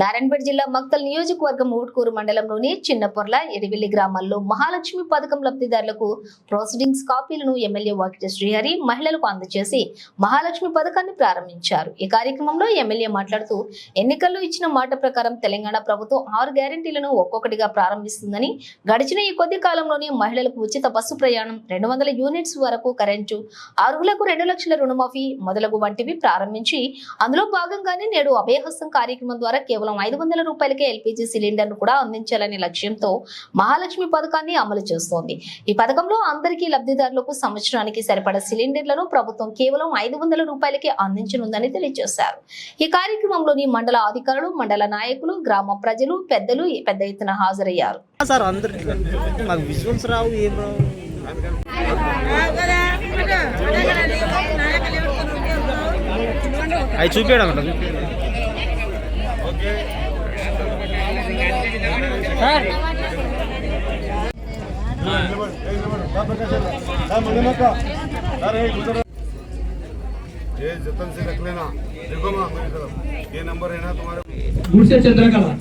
నారాయణపేట జిల్లా మక్తల్ నియోజకవర్గం ఊట్కూరు మండలంలోని చిన్నపొర్ల ఎడివెల్లి గ్రామాల్లో మహాలక్ష్మి పథకం లబ్ధిదారులకు ప్రొసీడింగ్స్ కాపీలను ఎమ్మెల్యే వాకిట శ్రీహరి మహిళలకు అందజేసి మహాలక్ష్మి పథకాన్ని ప్రారంభించారు. ఈ కార్యక్రమంలో ఎమ్మెల్యే మాట్లాడుతూ ఎన్నికల్లో ఇచ్చిన మాట ప్రకారం తెలంగాణ ప్రభుత్వం ఆరు గ్యారెంటీలను ఒక్కొక్కటిగా ప్రారంభిస్తుందని గడిచిన ఈ కొద్ది కాలంలోనే మహిళలకు ఉచిత బస్సు ప్రయాణం రెండు వందల యూనిట్స్ వరకు కరెంటు అర్హులకు రెండు లక్షల రుణమాఫీ మొదలగు వంటివి ప్రారంభించి అందులో భాగంగానే నేడు అభయహస్తం కార్యక్రమం ద్వారా కేవలం ఐదు వందల రూపాయలకే ఎల్పిజి సిలిండర్ను కూడా అందించాలనే లక్ష్యంతో మహాలక్ష్మి పథకాన్ని అమలు చేస్తోంది. ఈ పథకంలో అందరికీ లబ్ధిదారులకు సంవత్సరానికి సరిపడా సిలిండర్లను ప్రభుత్వం కేవలం ఐదు వందల రూపాయలకే అందించనుందని తెలియజేశారు. ఈ కార్యక్రమంలోని మండల అధికారులు మండల నాయకులు గ్రామ ప్రజలు పెద్దలు పెద్ద ఎత్తున హాజరయ్యారు. సార్ అందరికి మాకు విజువల్స్ రావు ఏం రావు? అవి చూపించడం गुड़से चंद्रकला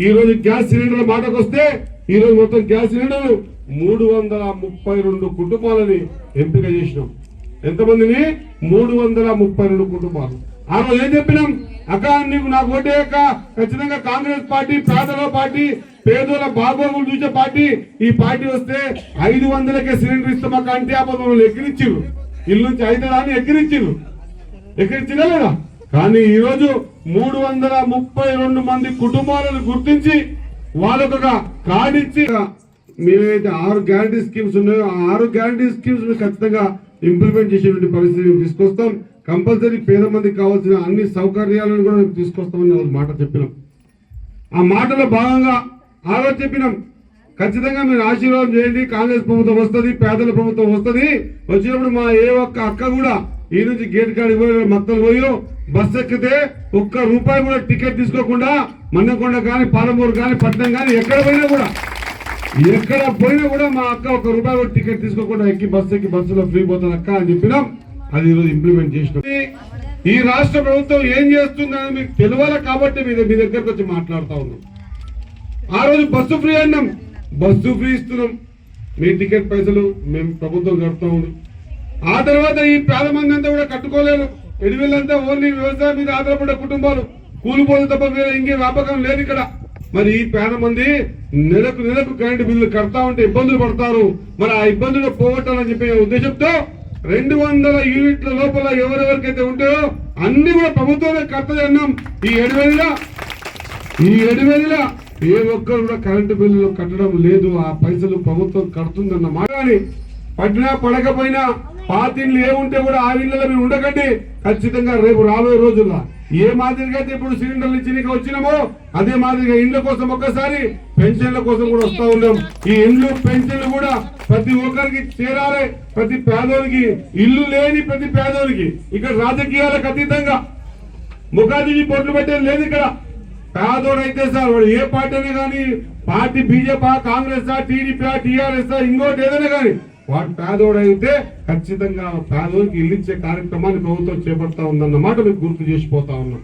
ఈ రోజు గ్యాస్ సిలిండర్ మాటకు వస్తే ఈ రోజు మొత్తం గ్యాస్ సిలిండర్ మూడు వందల ముప్పై రెండు కుటుంబాలని ఎంపిక చేసినాం. ఎంతమందిని? మూడు వందల ముప్పై రెండు కుటుంబాలు. ఆ రోజు ఏం చెప్పినాం? అక్క నీకు నాకు ఓటే ఖచ్చితంగా కాంగ్రెస్ పార్టీ పేదల పార్టీ పేదోల బాగోగులు చూసే పార్టీ. ఈ పార్టీ వస్తే ఐదు వందలకే సిలిండర్ ఇస్తామక్క అంటే ఆ పదవులు ఇల్లు నుంచి ఐదు అని ఎక్కిరిచ్చిరు ఎక్కిరించినా లేదా? కానీ ఈ రోజు మూడు వందల ముప్పై రెండు మంది కుటుంబాలను గుర్తించి వాళ్ళకు ఒక కార్డు ఇచ్చి మేమైతే ఆరు గ్యారంటీ స్కీమ్స్ ఉన్నాయో ఆ ఆరు గ్యారంటీ స్కీమ్స్ ఖచ్చితంగా ఇంప్లిమెంట్ చేసేటువంటి పరిస్థితి మేము తీసుకొస్తాం. కంపల్సరీ పేద మందికి కావాల్సిన అన్ని సౌకర్యాలను కూడా మేము తీసుకొస్తామని ఒక మాట చెప్పినాం. ఆ మాటలో భాగంగా ఆ రోజు చెప్పినాం. ఖచ్చితంగా మీరు ఆశీర్వాదం చేయండి. కాంగ్రెస్ ప్రభుత్వం వస్తుంది పేదల ప్రభుత్వం వస్తుంది. వచ్చినప్పుడు మా ఏ ఒక్క అక్క కూడా ఈ నుంచి గేట్ కాడికి పోయి మత్తలు పోయి బస్సు ఎక్కితే ఒక్క రూపాయి కూడా టికెట్ తీసుకోకుండా మన్నకొండ కానీ పాలమూరు కానీ పట్నం కానీ ఎక్కడ పోయినా కూడా ఎక్కడ పోయినా కూడా మా అక్క ఒక రూపాయి కూడా టికెట్ తీసుకోకుండా ఎక్కి బస్ ఎక్కి బస్సులో ఫ్రీ పోతాను అక్క అని చెప్పినాం. అది ఈరోజు ఇంప్లిమెంట్ చేసినాం. ఈ రాష్ట్ర ప్రభుత్వం ఏం చేస్తుందని మీకు తెలియాలి కాబట్టి మీ మీ దగ్గరకు వచ్చి మాట్లాడుతూ ఉన్నాం. ఆ రోజు బస్సు ఫ్రీ అన్నాం. బస్సు ఫ్రీ ఇస్తున్నాం. మీ టికెట్ పైసలు మేము ప్రభుత్వం కడుతూ ఉన్నాం. ఆ తర్వాత ఈ పేద మంది అంతా కూడా కట్టుకోలేరు ఎడివిల్లంతా ఓన్లీ వ్యవసాయం మీద ఆధారపడే కుటుంబాలు. కూలిపోదు తప్ప వేరే ఇంకే వ్యాపకం లేదు ఇక్కడ. మరి ఈ పేద మంది నెలకు నెలకు కరెంటు బిల్లు కడతా ఉంటే ఇబ్బందులు పడతారు. మరి ఆ ఇబ్బందులు పోగొట్టాలని చెప్పే ఉద్దేశంతో రెండు వందల యూనిట్ల లోపల ఎవరెవరికైతే ఉంటాయో అన్ని కూడా ప్రభుత్వమే కడతది అన్నాం. ఈ ఏడు వేల ఈ ఏడు వేల ఏ ఒక్కరు కూడా కరెంటు బిల్లులు కట్టడం లేదు. ఆ పైసలు ప్రభుత్వం కడుతుందన్న మాట కానీ పడినా పడకపోయినా పాతిళ్ళు ఏముంటే కూడా ఆ ఇళ్ళలో మీరు ఉండకండి. ఖచ్చితంగా రేపు రాబోయే రోజుల్లో ఏ మాదిరిగా అయితే ఇప్పుడు సిలిండర్లు ఇచ్చి నీకు వచ్చినామో అదే మాదిరిగా ఇండ్ల కోసం ఒక్కసారి పెన్షన్ల కోసం కూడా వస్తా ఉన్నాం ఈ ఇండ్లు పెన్షన్లు కూడా ప్రతి ఒక్కరికి చేరాలి. ప్రతి పేదోనికి ఇల్లు లేని ప్రతి పేదోనికి ఇక్కడ రాజకీయాలకు అతీతంగా ముఖాజీ పొట్లు పెట్టేది లేదు ఇక్కడ. పేదోడైతే సార్ వాడు ఏ పార్టీ అయినా కానీ party BJP Congress TDP TRS ఇంకోటి ఏదైనా కానీ వాడు పేదోడైతే ఖచ్చితంగా పేదోడికి ఇల్లించే కార్యక్రమాన్ని ప్రభుత్వం చేపడతా ఉందన్నమాట మీకు గుర్తు చేసిపోతా ఉన్నాం.